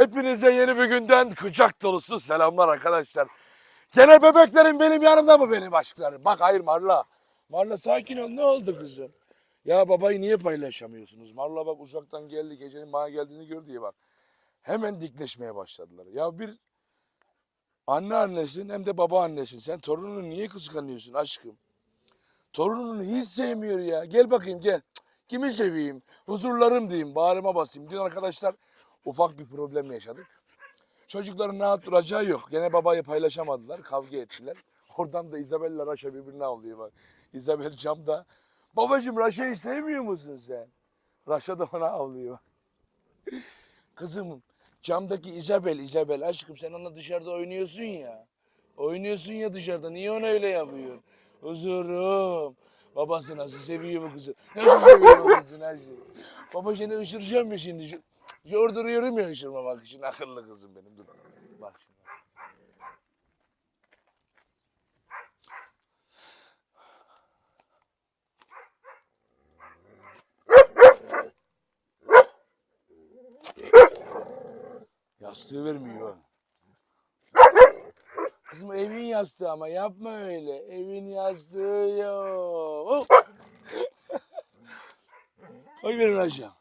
Hepinize yeni bir günden kucak dolusu selamlar arkadaşlar. Gene bebeklerim benim yanımda mı benim aşklarım? Bak hayır Marla. Marla sakin ol ne oldu kızım? Ya babayı niye paylaşamıyorsunuz? Marla bak uzaktan geldi gecenin bana geldiğini gör diye bak. Hemen dikleşmeye başladılar. Ya bir anne annesin hem de baba annesin. Sen torununu niye kıskanıyorsun aşkım? Torununu hiç sevmiyor ya. Gel bakayım gel. Kimi seveyim? Huzurlarım diyeyim. Bağrıma basayım. Dün arkadaşlar ufak bir problem yaşadık. Çocukların rahat duracağı yok. Gene babayı paylaşamadılar. Kavga ettiler. Oradan da Isabella Raşa birbirine avlıyor bak. Isabel camda. Babacım Raşa'yı sevmiyor musun sen? Raşa da ona avlıyor. Kızım camdaki Isabel, Isabel aşkım sen onunla dışarıda oynuyorsun ya. Oynuyorsun ya dışarıda. Niye ona öyle yapıyorsun? Huzurum. Babası nasıl seviyor bu kızı? Nasıl seviyor bu kızı? Nasıl? Baba seni ışıracağım mı şimdi? Şu- Zor duruyorum ya ışırmamak için. Akıllı kızım benim. Dur. Bak şimdi. Yastığı vermiyor. Kızım evin yastığı ama yapma öyle. Evin yastığı yok. Oy verin aşağı.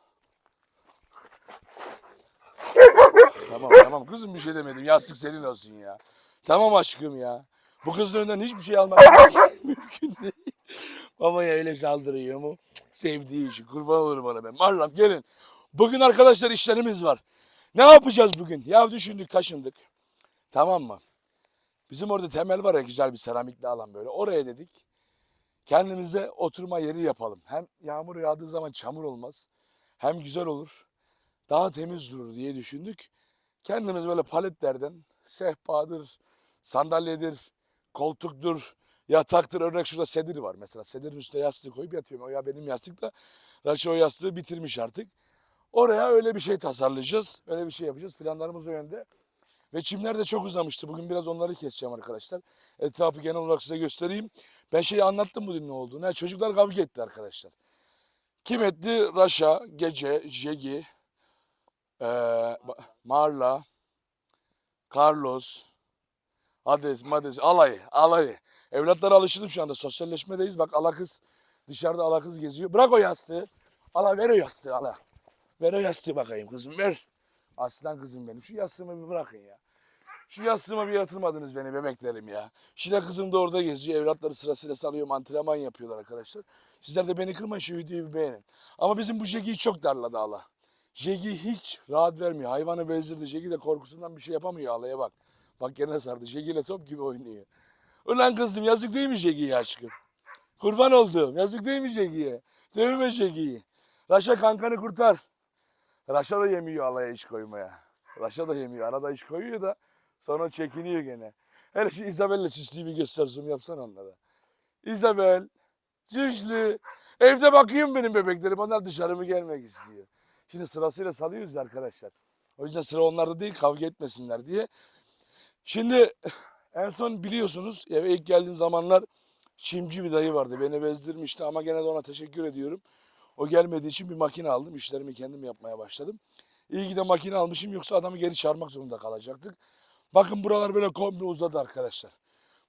Tamam tamam kızım bir şey demedim. Yastık senin olsun ya. Tamam aşkım ya. Bu kızın önünden hiçbir şey almak mümkün değil. Babaya öyle saldırıyor mu? Sevdiği için kurban olurum ona ben. Marlaf gelin. Bugün arkadaşlar işlerimiz var. Ne yapacağız bugün? Ya düşündük taşındık. Tamam mı? Bizim orada temel var ya güzel bir seramikli alan böyle. Oraya dedik. Kendimize oturma yeri yapalım. Hem yağmur yağdığı zaman çamur olmaz. Hem güzel olur. Daha temiz durur diye düşündük. Kendimiz böyle paletlerden sehpadır, sandalyedir, koltuktur, yataktır. Örnek şurada sedir var mesela. Sedirin üstüne yastığı koyup yatıyorum. O ya benim yastık da Raşi o yastığı bitirmiş artık. Oraya öyle bir şey tasarlayacağız. Öyle bir şey yapacağız. Planlarımız o yönde. Ve çimler de çok uzamıştı. Bugün biraz onları keseceğim arkadaşlar. Etrafı genel olarak size göstereyim. Ben şeyi anlattım bugün ne olduğunu. Ha, çocuklar kavga etti arkadaşlar. Kim etti? Raşa, Gece, Jegi, Ba- Marla, Carlos, Hades, Mades, alayı, alayı. Evlatlara alıştım şu anda. Sosyalleşmedeyiz. Bak ala kız dışarıda ala kız geziyor. Bırak o yastığı. Ala ver o yastığı ala. Ver o yastığı bakayım kızım ver. Aslan kızım benim. Şu yastığımı bir bırakın ya. Şu yastığıma bir yatırmadınız beni bebeklerim ya. Şile kızım da orada geziyor. Evlatları sırasıyla salıyorum. Antrenman yapıyorlar arkadaşlar. Sizler de beni kırmayın şu videoyu bir beğenin. Ama bizim bu Jegi'yi çok darladı Allah. Jegi hiç rahat vermiyor. Hayvanı bezdirdi. Jegi de korkusundan bir şey yapamıyor ağlaya bak. Bak gene sardı. Jegi ile top gibi oynuyor. Ulan kızım yazık değil mi Jegi'ye aşkım? Kurban oldum. Yazık değil mi Jegi'ye? Dövme Jegi'yi. Raşa kankanı kurtar. Raşa da yemiyor alaya iş koymaya. Raşa da yemiyor. Arada iş koyuyor da sonra çekiniyor gene. Hele şu Isabel'le süslüğü bir göster zoom yapsana onlara. Isabel, Cüşlü. Evde bakayım benim bebeklerim. Onlar dışarı mı gelmek istiyor. Şimdi sırasıyla salıyoruz arkadaşlar. O yüzden sıra onlarda değil kavga etmesinler diye. Şimdi en son biliyorsunuz eve ilk geldiğim zamanlar çimci bir dayı vardı. Beni bezdirmişti ama gene de ona teşekkür ediyorum. O gelmediği için bir makine aldım. İşlerimi kendim yapmaya başladım. İyi ki de makine almışım yoksa adamı geri çağırmak zorunda kalacaktık. Bakın buralar böyle komple uzadı arkadaşlar.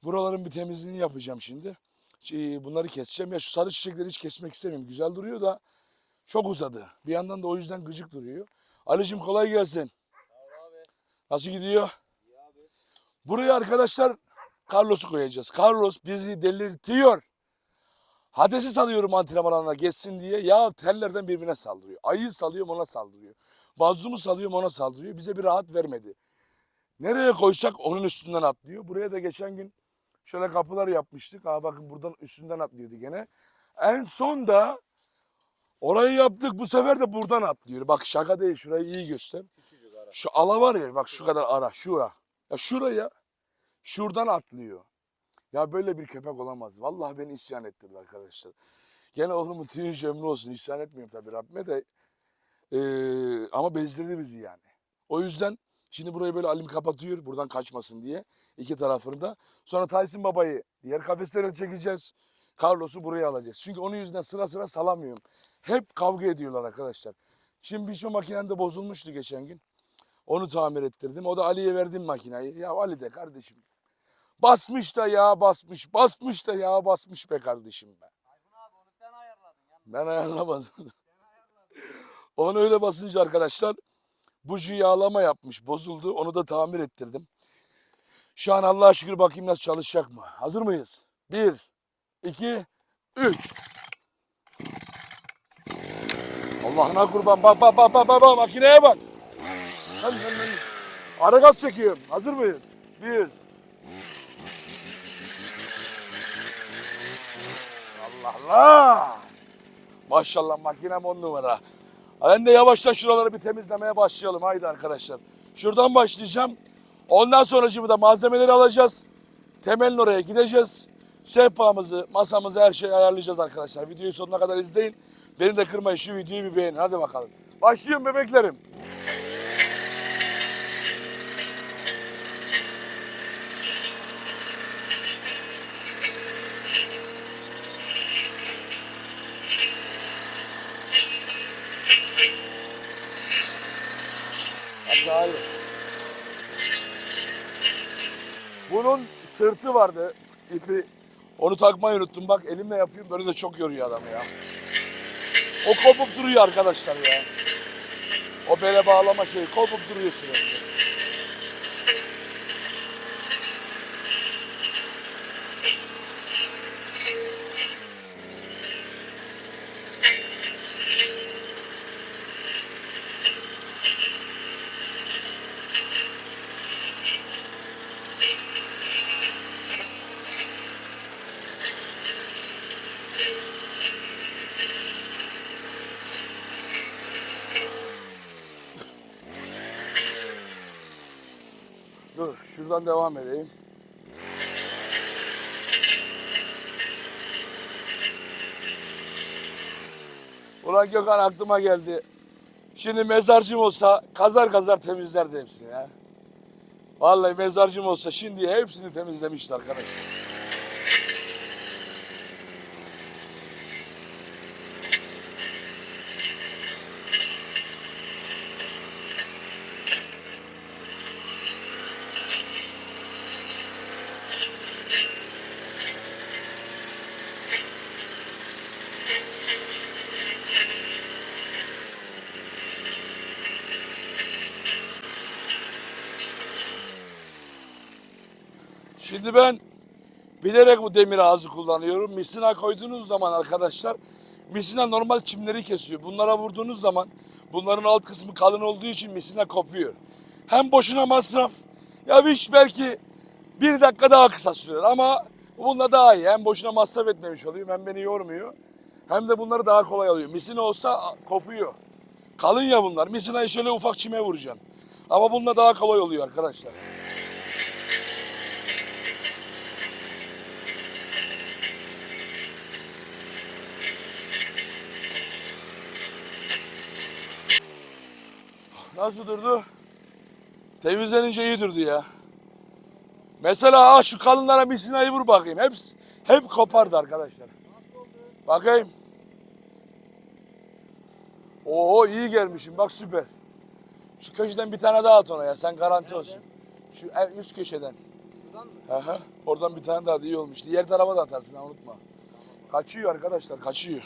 Buraların bir temizliğini yapacağım şimdi. Şey, Bunları keseceğim. Ya şu sarı çiçekleri hiç kesmek istemiyorum. Güzel duruyor da çok uzadı. Bir yandan da o yüzden gıcık duruyor. Ali'cim kolay gelsin. Nasıl gidiyor? Buraya arkadaşlar Carlos'u koyacağız. Carlos bizi delirtiyor. Hades'i salıyorum antrenman alanına geçsin diye. Ya tellerden birbirine saldırıyor. Ayı salıyorum ona saldırıyor. Bazzumu salıyorum ona saldırıyor. Bize bir rahat vermedi. Nereye koysak onun üstünden atlıyor. Buraya da geçen gün şöyle kapılar yapmıştık. Ha bakın buradan üstünden atlıyordu gene. En son da orayı yaptık. Bu sefer de buradan atlıyor. Bak şaka değil. Şurayı iyi göster. Şu ala var ya bak şu kadar ara. Şura. Ya şuraya şuradan atlıyor. Ya böyle bir köpek olamaz. Vallahi beni isyan ettirdi arkadaşlar. Gene oğlumun tüyün ömrü olsun. İsyan etmiyorum tabii Rabbime de. Ee, ama bezdirdi bizi yani. O yüzden şimdi burayı böyle alim kapatıyor buradan kaçmasın diye. iki tarafını da. Sonra Tyson babayı diğer kafeslere çekeceğiz. Carlos'u buraya alacağız. Çünkü onun yüzünden sıra sıra salamıyorum. Hep kavga ediyorlar arkadaşlar. Şimdi biçme makinem de bozulmuştu geçen gün. Onu tamir ettirdim. O da Ali'ye verdim makinayı. Ya Ali de kardeşim. Basmış da yağ basmış. Basmış da yağ basmış be kardeşim be. Ben ayarlamadım. Onu öyle basınca arkadaşlar buji yağlama yapmış. Bozuldu. Onu da tamir ettirdim. Şu an Allah'a şükür bakayım nasıl çalışacak mı? Hazır mıyız? Bir, iki, üç. Allah'ına kurban. Bak bak bak bak bak, bak. makineye bak. Hadi, hadi, hadi. Ara gaz çekiyorum. Hazır mıyız? Bir. Allah Allah. Maşallah makinem on numara. Ben de yavaştan şuraları bir temizlemeye başlayalım. Haydi arkadaşlar. Şuradan başlayacağım. Ondan sonra da malzemeleri alacağız. Temelin oraya gideceğiz. Sehpamızı, masamızı her şeyi ayarlayacağız arkadaşlar. Videoyu sonuna kadar izleyin. Beni de kırmayın. Şu videoyu bir beğenin. Hadi bakalım. Başlıyorum bebeklerim. Hayır. Bunun sırtı vardı. ipi. Onu takmayı unuttum. Bak elimle yapıyorum. Böyle de çok yoruyor adamı ya. O kopup duruyor arkadaşlar ya. O bele bağlama şeyi kopup duruyor sürekli. Dur şuradan devam edeyim. Ulan Gökhan aklıma geldi. Şimdi mezarcım olsa kazar kazar temizlerdi hepsini ya. Vallahi mezarcım olsa şimdi hepsini temizlemişti arkadaşlar. Şimdi ben bilerek bu demir ağzı kullanıyorum. Misina koyduğunuz zaman arkadaşlar misina normal çimleri kesiyor. Bunlara vurduğunuz zaman bunların alt kısmı kalın olduğu için misina kopuyor. Hem boşuna masraf ya iş belki bir dakika daha kısa sürer ama bununla daha iyi. Hem boşuna masraf etmemiş oluyor hem beni yormuyor. Hem de bunları daha kolay alıyor. Misina olsa kopuyor. Kalın ya bunlar. Misinayı şöyle ufak çime vuracaksın. Ama bununla daha kolay oluyor arkadaşlar. Nasıl durdu? Temizlenince iyi durdu ya. Mesela ha şu kalınlara misinayı vur bakayım. Hepsi, hep kopardı arkadaşlar. Bakayım. Oo iyi gelmişim bak süper. Şu köşeden bir tane daha at ona ya sen garanti olsun. Şu en üst köşeden. Şuradan mı? Aha, oradan bir tane daha da iyi olmuş. Diğer tarafa da atarsın ha unutma. Kaçıyor arkadaşlar kaçıyor.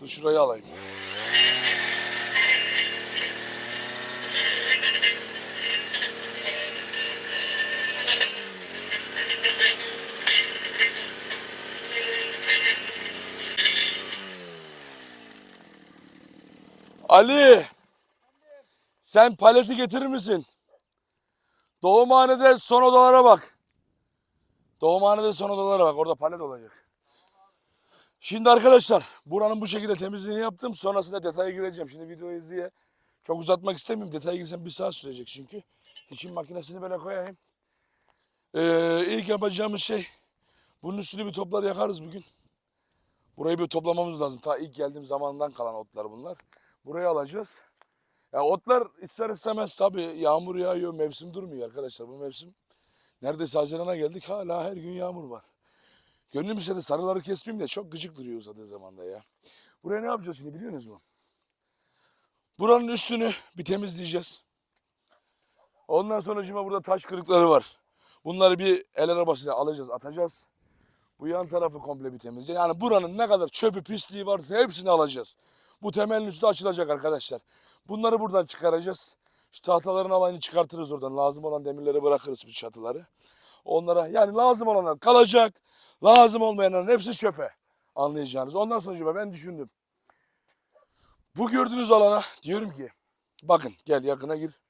Dur şurayı alayım. Ali! Sen paleti getirir misin? Doğumhanede son odalara bak. Doğumhanede son odalara bak. Orada palet olacak. Şimdi arkadaşlar buranın bu şekilde temizliğini yaptım. Sonrasında detaya gireceğim. Şimdi videoyu izleye. Çok uzatmak istemiyorum. Detaya girsem bir saat sürecek çünkü. İçin makinesini böyle koyayım. Ee, ilk yapacağımız şey bunun üstünü bir toplar yakarız bugün. Burayı bir toplamamız lazım. Ta ilk geldiğim zamandan kalan otlar bunlar. Burayı alacağız. Ya otlar ister istemez tabii yağmur yağıyor, mevsim durmuyor arkadaşlar. Bu mevsim neredeyse Haziran'a geldik hala her gün yağmur var. Gönlüm istedi sarıları kesmeyeyim de çok gıcık duruyor uzadığı zamanda ya. Buraya ne yapacağız şimdi biliyor musunuz mu? Buranın üstünü bir temizleyeceğiz. Ondan sonra şimdi burada taş kırıkları var. Bunları bir el arabasıyla alacağız, atacağız. Bu yan tarafı komple bir temizleyeceğiz. Yani buranın ne kadar çöpü, pisliği varsa hepsini alacağız. Bu temelin üstü açılacak arkadaşlar. Bunları buradan çıkaracağız. Şu tahtaların alayını çıkartırız oradan. Lazım olan demirleri bırakırız bu çatıları. Onlara yani lazım olanlar kalacak. Lazım olmayanların hepsi çöpe. Anlayacağınız. Ondan sonra ben düşündüm. Bu gördüğünüz alana diyorum ki bakın gel yakına gir.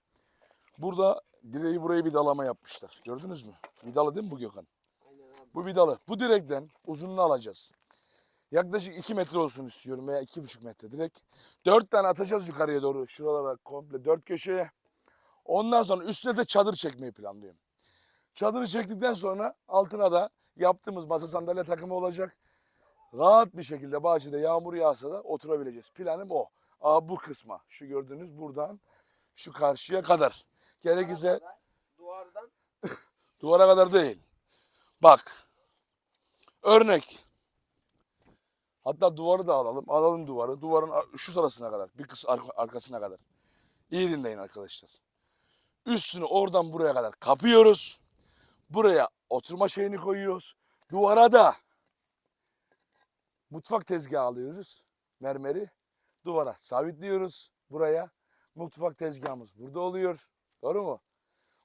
Burada direği buraya vidalama yapmışlar. Gördünüz mü? Vidalı değil mi bu Gökhan? Aynen abi. Bu vidalı. Bu direkten uzunluğunu alacağız. Yaklaşık 2 metre olsun istiyorum veya 2,5 metre direkt. 4 tane atacağız yukarıya doğru. Şuralara komple 4 köşeye. Ondan sonra üstüne de çadır çekmeyi planlıyorum. Çadırı çektikten sonra altına da yaptığımız masa sandalye takımı olacak. Rahat bir şekilde bahçede yağmur yağsa da oturabileceğiz. Planım o. Aa, bu kısma. Şu gördüğünüz buradan şu karşıya kadar. Gerekirse Duvardan Duvara kadar değil. Bak. Örnek. Hatta duvarı da alalım. Alalım duvarı. Duvarın ar- şu sırasına kadar. Bir arka- arkasına kadar. İyi dinleyin arkadaşlar. Üstünü oradan buraya kadar kapıyoruz. Buraya oturma şeyini koyuyoruz. Duvara da mutfak tezgahı alıyoruz. Mermeri. Duvara sabitliyoruz. Buraya. Mutfak tezgahımız burada oluyor. Doğru mu?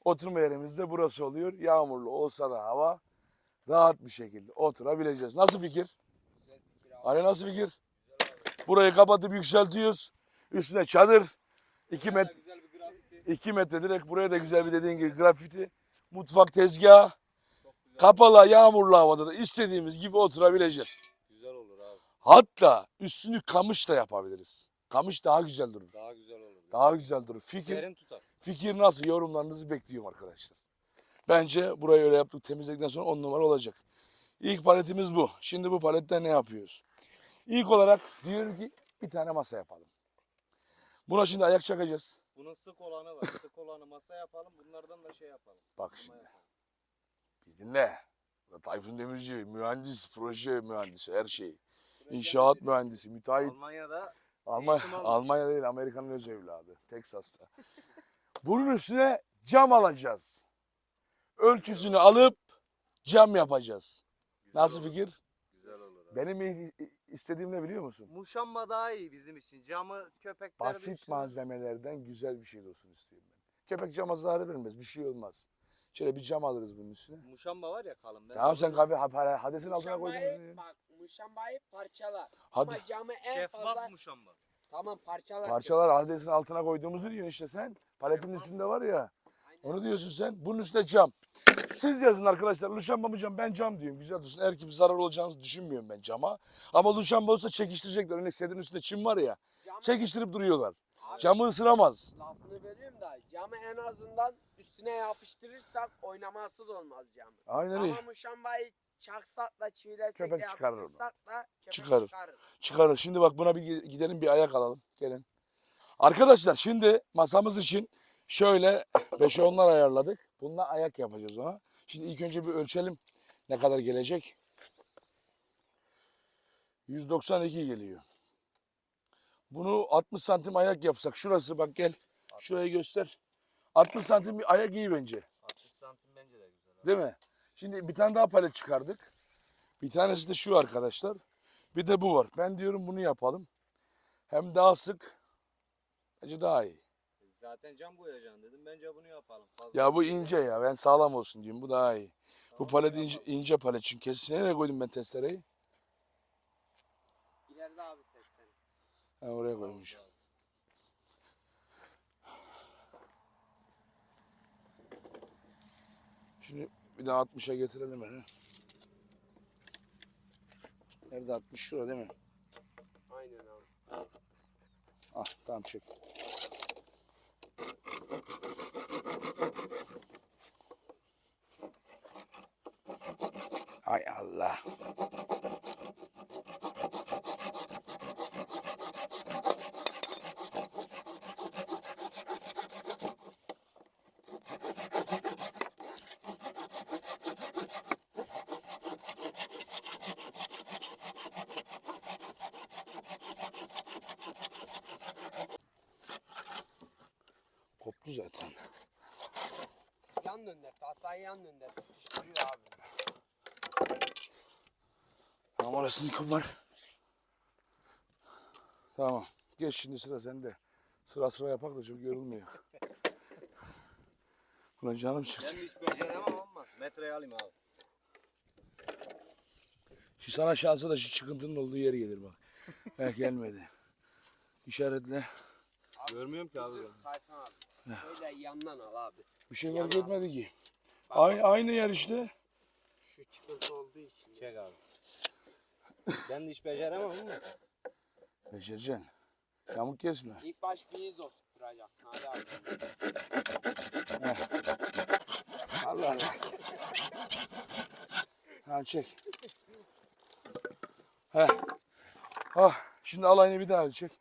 Oturma yerimiz de burası oluyor. Yağmurlu olsa da hava rahat bir şekilde oturabileceğiz. Nasıl fikir? Hani nasıl fikir? Burayı kapatıp yükseltiyoruz. Üstüne çadır. 2 metre, Güzel bir grafiti. 2 metre direkt buraya da güzel bir dediğin gibi grafiti. Mutfak tezgahı. Kapalı yağmurlu havada da istediğimiz gibi oturabileceğiz. Güzel olur abi. Hatta üstünü kamış da yapabiliriz. Kamış daha güzel durur. Daha güzel olur. Daha güzel durur. Fikir Serin tutar. Fikir nasıl? Yorumlarınızı bekliyorum arkadaşlar. Bence burayı öyle yaptık temizledikten sonra on numara olacak. İlk paletimiz bu. Şimdi bu paletten ne yapıyoruz? İlk olarak diyorum ki bir tane masa yapalım. Buna şimdi ayak çakacağız. Bunun sık olanı var. sık olanı masa yapalım. Bunlardan da şey yapalım. Bak şimdi. Bir dinle. Tayfun Demirci, mühendis, proje mühendisi, her şey. İnşaat mühendisi, müteahhit. Almanya'da almış. Almanya değil, Amerika'nın öz evladı. Texas'ta. Bunun üstüne cam alacağız. Ölçüsünü alıp cam yapacağız. güzel Nasıl olur. fikir? Güzel olur abi. Benim istediğim ne biliyor musun? Muşamba daha iyi bizim için. Camı köpekler Basit malzemelerden güzel bir şey olsun istiyorum ben. Köpek cama zarar vermez, bir şey olmaz. Şöyle bir cam alırız bunun üstüne. Muşamba var ya kalın. Ben Tamam sen kahve ha- hadesin altına koydun. Muşambayı, bak muşambayı parçalar. Hadi Ama camı en Şeffaf fazla muşamba. tamam parçalar. parçalar hadesin altına koyduğumuzu diyorsun işte sen. Paletin üstünde var ya. Aynen. Onu diyorsun sen. Bunun üstüne cam. Siz yazın arkadaşlar. Luşamba mı cam? Ben cam diyorum. Güzel dursun. Eğer ki bir zarar olacağını düşünmüyorum ben cama. Ama luşamba olsa çekiştirecekler. Örnek setin üstünde çim var ya. Camı, Çekiştirip duruyorlar. Abi, Camı ısıramaz. Lafını bölüyorum da camı en azından üstüne yapıştırırsak oynaması da olmaz camı. Aynen öyle. Ama muşambayı çaksak da çivilesek Köpek de çıkarır onu. yapıştırsak da köpek Çıkarır. çıkarır. Çıkarır. Şimdi bak buna bir gidelim bir ayak alalım. Gelin. Arkadaşlar şimdi masamız için şöyle 5'e 10'lar ayarladık. Bununla ayak yapacağız ona. Şimdi ilk önce bir ölçelim ne kadar gelecek. 192 geliyor. Bunu 60 santim ayak yapsak şurası bak gel şurayı göster. 60 santim bir ayak iyi bence. 60 santim bence de güzel. Abi. Değil mi? Şimdi bir tane daha palet çıkardık. Bir tanesi de şu arkadaşlar. Bir de bu var. Ben diyorum bunu yapalım. Hem daha sık. Bence daha iyi. Zaten cam boyayacaksın dedim. Bence bunu yapalım. Fazla Ya bu ince ya. Ben sağlam olsun diyorum. Bu daha iyi. Bu palet ince, ince palet. Çünkü kesin nereye koydum ben testereyi? İleride abi testere. Ha, oraya koymuşum. Şimdi bir daha 60'a getirelim beni. Nerede 60? Şurada değil mi? Aynen abi. Ah tamam çek. Hay Allah. Koptu zaten. yan dönder. Tahtayı yan dönder. Sıkıştırıyor abi. Tamam orasını kopar. Tamam. Geç şimdi sıra sende. Sıra sıra yapak da çok yorulmuyor. Ulan canım çıktı. Ben hiç beceremem ama metreyi alayım abi. Şu sana şansa da şu çıkıntının olduğu yere gelir bak. Belki gelmedi. İşaretle. Görmüyorum ki abi. Tayfun abi. Şöyle yandan al abi. Bir şey fark etmedi ki. Aynı, aynı yer işte. Şu çıkıntı olduğu için. Çek abi. Ben de hiç beceremem ama. Becereceksin. Yamuk kesme. İlk baş bir iz oturtacaksın. Hadi abi. Allah Allah. Ha çek. He. Ah, şimdi alayını bir daha çek.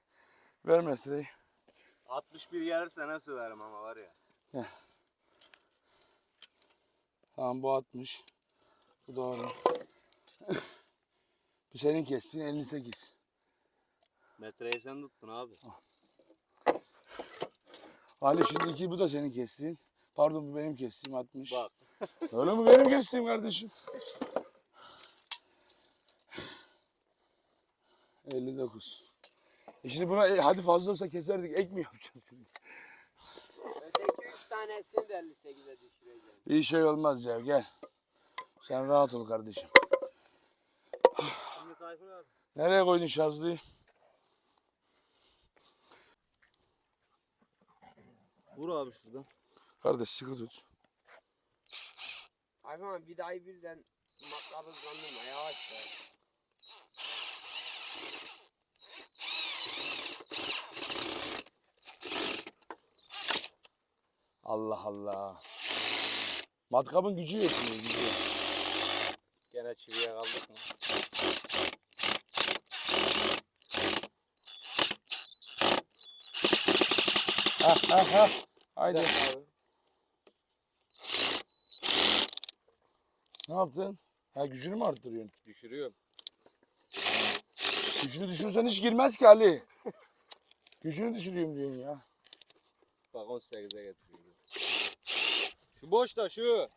Ver metreyi. 61 gelirse ne söverim ama var ya. Tamam bu 60. Bu doğru. bu senin kestiğin 58. Metreyi sen tuttun abi. Ali şimdi iki bu da senin kestiğin. Pardon bu benim kestiğim 60. Bak. Öyle mi benim kestiğim kardeşim? 59. E şimdi buna e, hadi fazlasa keserdik. Ek mi yapacağız şimdi? Tanesini de 58'e düşüreceğim. Bir şey olmaz ya gel. Sen rahat ol kardeşim. Şimdi Tayfun abi. Nereye koydun şarjlıyı? Vur abi şuradan. Kardeş sıkı tut. Tayfun abi vidayı birden matkabı hızlandırma. Yavaş Allah Allah. Matkabın gücü yetmiyor gücü. Gene çiviye kaldık mı? Ha ha ha. Haydi. Ne yaptın? Ha gücünü mü arttırıyorsun? Düşürüyorum. Gücünü düşürsen hiç girmez ki Ali. Gücünü düşürüyorum diyorsun ya. Bak 18'e getiriyorum. Şu boş da şu.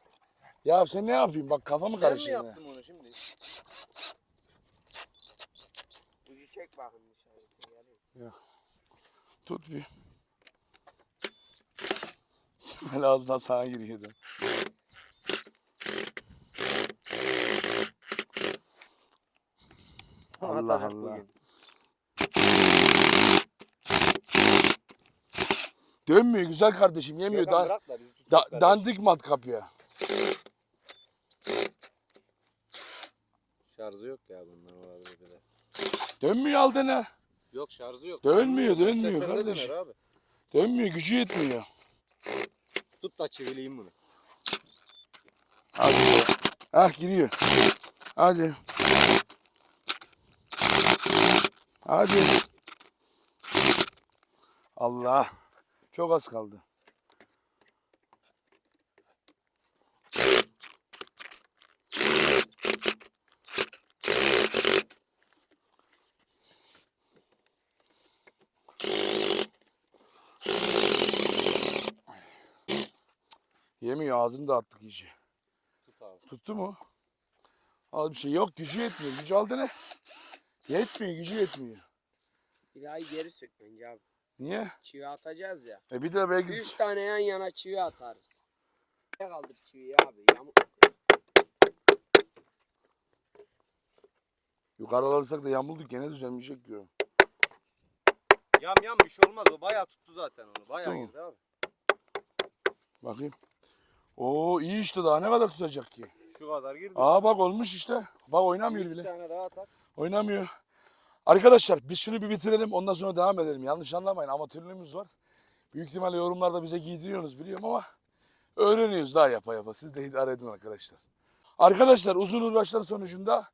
Ya sen ne yapayım? Bak kafamı Ben mi karıştırdın. yaptım onu şimdi? Ucu çek bakın dışarı. Geliyor. Tut bir. Böyle ağzından sağa giriyordu. Allah Atacak Allah. bugün. Dönmüyor güzel kardeşim yemiyor. Gökhan Da, bırak da bizi tutacak da- kardeş. dandik matkap ya. Şarjı yok ya bundan olabilir bir de. Dönmüyor al dene. Yok şarjı yok. Dönmüyor, dönmüyor döner kardeşim. abi. Dönmüyor gücü yetmiyor. Tut da çivileyim bunu. Hadi. Ah giriyor. Hadi. Hadi. Allah. Çok az kaldı. Yemiyor ağzını da attık iyice. Tut abi. Tuttu mu? Al bir şey yok gücü yetmiyor. Gücü aldı ne? Yetmiyor gücü yetmiyor. Vidayı geri sök bence abi. Niye? Çivi atacağız ya. E bir de belki Üç tane yan yana çivi atarız. Ne kaldır çiviyi abi? Yamuk. yukarı alırsak da yamulduk gene düzelmeyecek diyorum. Yam yam bir şey olmaz o bayağı tuttu zaten onu. Bayağı Tuttu mu? girdi abi. Bakayım. Oo iyi işte daha ne kadar tutacak ki? Şu kadar girdi. Aa bak olmuş işte. Bak oynamıyor İki bile. tane daha atak. Oynamıyor. Arkadaşlar biz şunu bir bitirelim ondan sonra devam edelim. Yanlış anlamayın amatörlüğümüz var. Büyük ihtimalle yorumlarda bize giydiriyorsunuz biliyorum ama öğreniyoruz daha yapa yapa. Siz de idare edin arkadaşlar. Arkadaşlar uzun uğraşlar sonucunda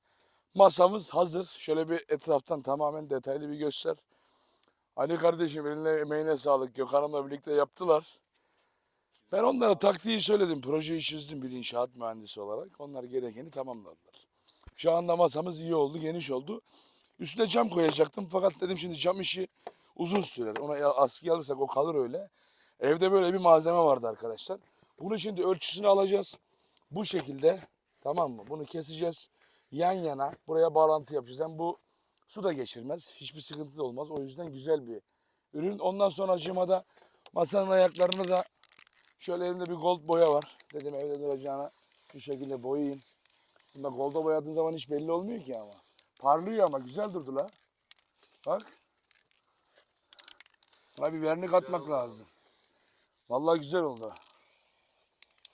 masamız hazır. Şöyle bir etraftan tamamen detaylı bir göster. Ali kardeşim eline emeğine sağlık. Gökhan'ımla birlikte yaptılar. Ben onlara taktiği söyledim. Projeyi çizdim bir inşaat mühendisi olarak. Onlar gerekeni tamamladılar. Şu anda masamız iyi oldu, geniş oldu. Üstüne cam koyacaktım fakat dedim şimdi cam işi uzun sürer. Ona ya- askıya alırsak o kalır öyle. Evde böyle bir malzeme vardı arkadaşlar. Bunu şimdi ölçüsünü alacağız. Bu şekilde tamam mı? Bunu keseceğiz. Yan yana buraya bağlantı yapacağız. Hem bu su da geçirmez. Hiçbir sıkıntı da olmaz. O yüzden güzel bir ürün. Ondan sonra acımada masanın ayaklarına da şöyle elimde bir gold boya var. Dedim evde duracağına şu şekilde boyayayım. Bunda golda boyadığın zaman hiç belli olmuyor ki ama. Parlıyor ama güzel durdu la. Bak. Buna bir vernik atmak lazım. Vallahi güzel oldu.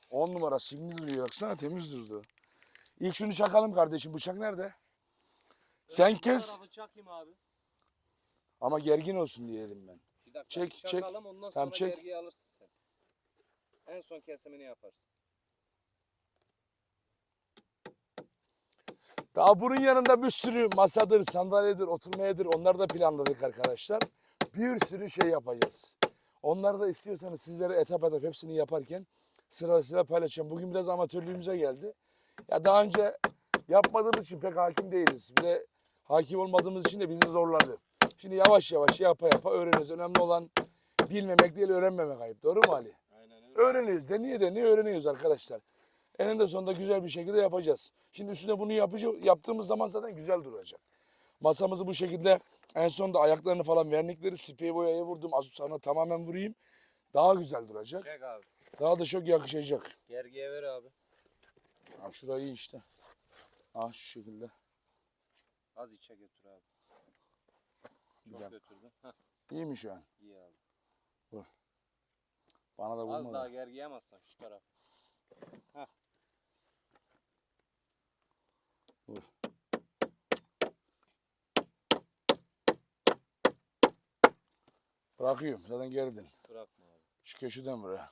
10 numara simli duruyor. Baksana temiz durdu. İlk şunu çakalım kardeşim. Bıçak nerede? Sen Bu kes. çakayım abi. Ama gergin olsun diye dedim ben. Bir dakika. Çek, çek. çakalım ondan Tamam, sonra çek. gergiyi alırsın sen. En son kesimini yaparsın. Daha bunun yanında bir sürü masadır, sandalyedir, oturmayadır onları da planladık arkadaşlar. Bir sürü şey yapacağız. Onları da istiyorsanız sizlere etap etap hepsini yaparken sırasıyla paylaşacağım. Bugün biraz amatörlüğümüze geldi. Ya daha önce yapmadığımız için pek hakim değiliz. Bir de hakim olmadığımız için de bizi zorladı. Şimdi yavaş yavaş yapa yapa öğreniyoruz. Önemli olan bilmemek değil öğrenmemek ayıp. Doğru mu Ali? Aynen öyle. Öğreniyoruz. Deneye deneye öğreniyoruz arkadaşlar. Eninde sonunda güzel bir şekilde yapacağız. Şimdi üstüne bunu yapıcı, yaptığımız zaman zaten güzel duracak. Masamızı bu şekilde en sonunda ayaklarını falan vernikleri sprey boyaya vurdum. Az sonra tamamen vurayım. Daha güzel duracak. Çek abi. Daha da çok yakışacak. Gergiye ver abi. Ha, şurayı iyi işte. Ha şu şekilde. Az içe götür abi. Çok dakika. götürdün. İyi mi şu an? iyi abi. Bana da Az vurma. daha da. gergiye yemezsen şu taraf. Bırakıyorum. Zaten geridin. Bırakma abi. Şu köşeden buraya.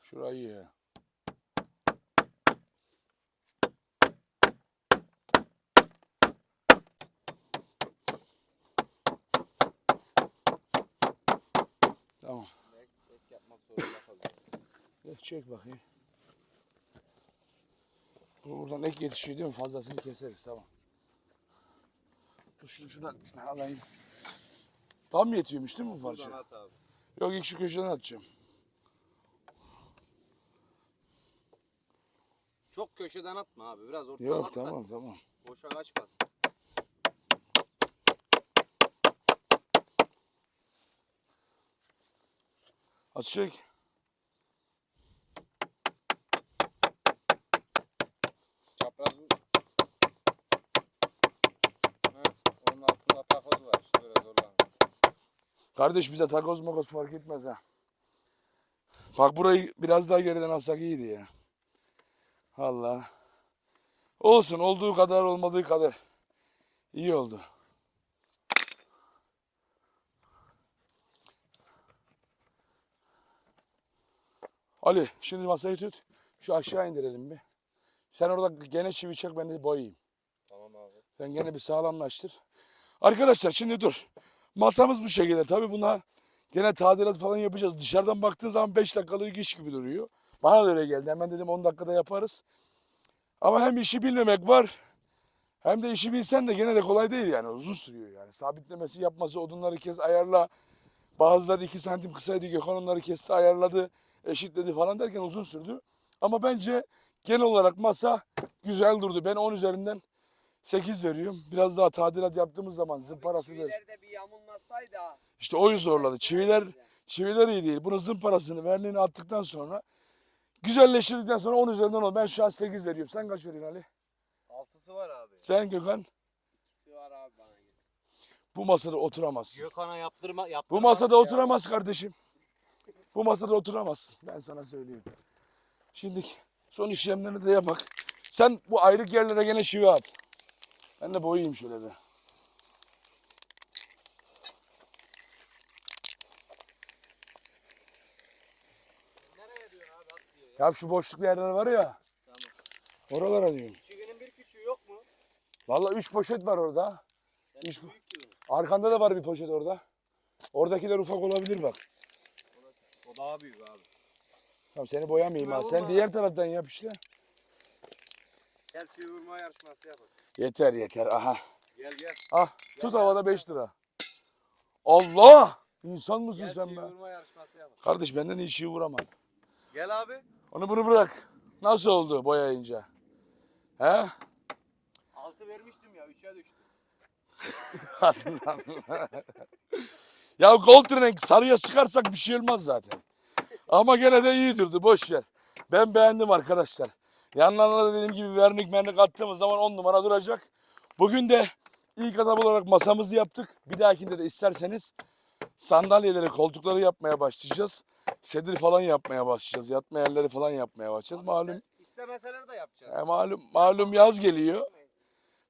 Şurayı ya. Tamam. Ek, ek yapmak zorunda kalacağız. Gel çek bakayım. Bu Buradan ek yetişiyor değil mi? Fazlasını keseriz tamam. Dur şunu şuradan alayım. Tam yetiyormuş değil mi bu parça? Buradan at abi. Yok ilk şu köşeden atacağım. Çok köşeden atma abi. Biraz ortadan Yok at da tamam tamam. boşa kaçmasın. At çek. Çapraz vur. Heh, onun altında takoz var. İşte böyle zorlan. Kardeş bize takoz makoz fark etmez ha. Bak burayı biraz daha geriden alsak iyiydi ya. Allah. Olsun olduğu kadar olmadığı kadar. İyi oldu. Ali şimdi masayı tut. Şu aşağı indirelim bir. Sen orada gene çivi çek ben de boyayayım. Tamam abi. Sen gene bir sağlamlaştır. Arkadaşlar şimdi dur. Masamız bu şekilde. Tabii buna gene tadilat falan yapacağız. Dışarıdan baktığı zaman 5 dakikalık iş gibi duruyor. Bana da öyle geldi. Hemen dedim 10 dakikada yaparız. Ama hem işi bilmemek var. Hem de işi bilsen de gene de kolay değil yani. Uzun sürüyor yani. Sabitlemesi yapması, odunları kes, ayarla. Bazıları 2 santim kısaydı. Gökhan onları kesti, ayarladı, eşitledi falan derken uzun sürdü. Ama bence genel olarak masa güzel durdu. Ben 10 üzerinden 8 veriyorum. Biraz daha tadilat yaptığımız zaman zımparası da Çiviler de bir yamulmasaydı ha. işte oyu zorladı. Çiviler çiviler iyi değil. Bunun zımparasını verniğini attıktan sonra güzelleştirdikten sonra 10 üzerinden 10. Ben şu an 8 veriyorum. Sen kaç veriyorsun Ali? Altısı var abi. Sen Gökhan İkisi var abi bana göre. bu masada oturamaz. Gökhan'a yaptırma, Bu yaptırma. masada oturamaz kardeşim. Bu masada oturamaz. Ben sana söyleyeyim. Şimdi son işlemlerini de yapak. Sen bu ayrık yerlere gene şive at. Ben de boyayayım şöyle bir. Abi. Ya şu boşluk yerler var ya. Tamam. Oralara diyorum. Çivinin bir küçüğü yok mu? Vallahi 3 poşet var orada. Ben Üç-. Arkanda da var bir poşet orada. Oradakiler ufak olabilir bak. O daha büyük abi. Tamam seni boyamayayım ha. Sen diğer taraftan yap işte. Gel çivi vurma yarışması yapalım. Yeter yeter aha. Gel gel. Ah tut havada 5 lira. Allah! İnsan mısın Gel sen be? vurma yarışması yapalım. Kardeş benden iyi vuramam. Gel abi. Onu bunu bırak. Nasıl oldu boyayınca? He? Altı vermiştim ya 3'e düştü. ya gold renk sarıya çıkarsak bir şey olmaz zaten. Ama gene de iyi durdu boş ver. Ben beğendim arkadaşlar. Yanlarına da dediğim gibi vernik mernik attığımız zaman on numara duracak. Bugün de ilk adım olarak masamızı yaptık. Bir dahakinde de isterseniz sandalyeleri, koltukları yapmaya başlayacağız. Sedir falan yapmaya başlayacağız. Yatma yerleri falan yapmaya başlayacağız. Malum İste- İstemeseler de yapacağız. e, malum malum yaz geliyor.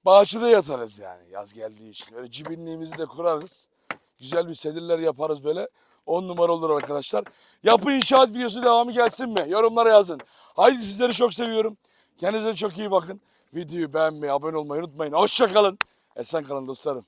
Bahçede yatarız yani yaz geldiği için. Böyle cibinliğimizi de kurarız. Güzel bir sedirler yaparız böyle. 10 numara olur arkadaşlar. Yapı inşaat videosu devamı gelsin mi? Yorumlara yazın. Haydi sizleri çok seviyorum. Kendinize çok iyi bakın. Videoyu beğenmeyi, abone olmayı unutmayın. Hoşça kalın. Esen kalın dostlarım.